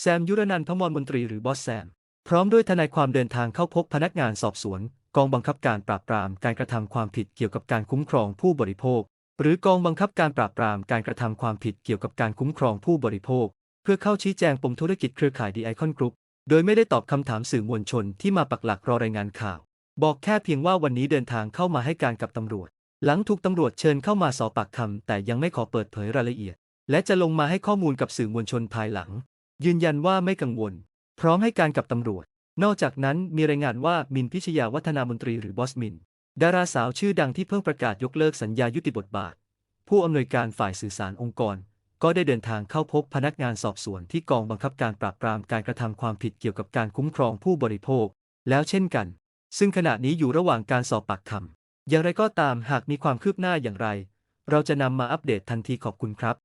แซมยุรนันท์พมรมนตรีหรือบอสแซม พร้อมด้วยทนายความเดินทางเข้าพบพนักงานสอบสวน กองบังคับการปราบปรามการกระทำความผิดเกี่ยวกับการคุ้มครองผู้บริโภค หรือกองบังคับการปราบปรามการกระทำความผิดเกี่ยวกับการคุ้มครองผู้บริโภค เพื่อเข้าชี้แจงปมธุรกิจเครือข่ายดีไอคอนกรุ๊ปโดยไม่ได้ตอบคำถามสื่อมวลชนที่มาปักหลักรอรายงานข่าว บอกแค่เพียงว่าวันนี้เดินทางเข้ามาให้การกับตำรวจ หลังถูกตำรวจเชิญเข้ามาสอบปากคำแต่ยังไม่ขอเปิดเผยรายละเอียด และจะลงมาให้ข้อมูลกับสื่อมวลชนภายหลัง ยืนยันว่าไม่กังวล พร้อมให้การกับตำรวจ นอกจากนั้นมีรายงานว่ามินพิชยาวัฒนามนตรีหรือบอสมิน ดาราสาวชื่อดังที่เพิ่งประกาศยกเลิกสัญญายุติบทบาท ผู้อำนวยการฝ่ายสื่อสารองค์กร ก็ได้เดินทางเข้าพบพนักงานสอบสวนที่กองบังคับการปราบปรามการกระทำความผิดเกี่ยวกับการคุ้มครองผู้บริโภค แล้วเช่นกัน ซึ่งขณะนี้อยู่ระหว่างการสอบปากคำอย่างไรก็ตามหากมีความคืบหน้าอย่างไร เราจะนำมาอัปเดตทันทีขอบคุณครับ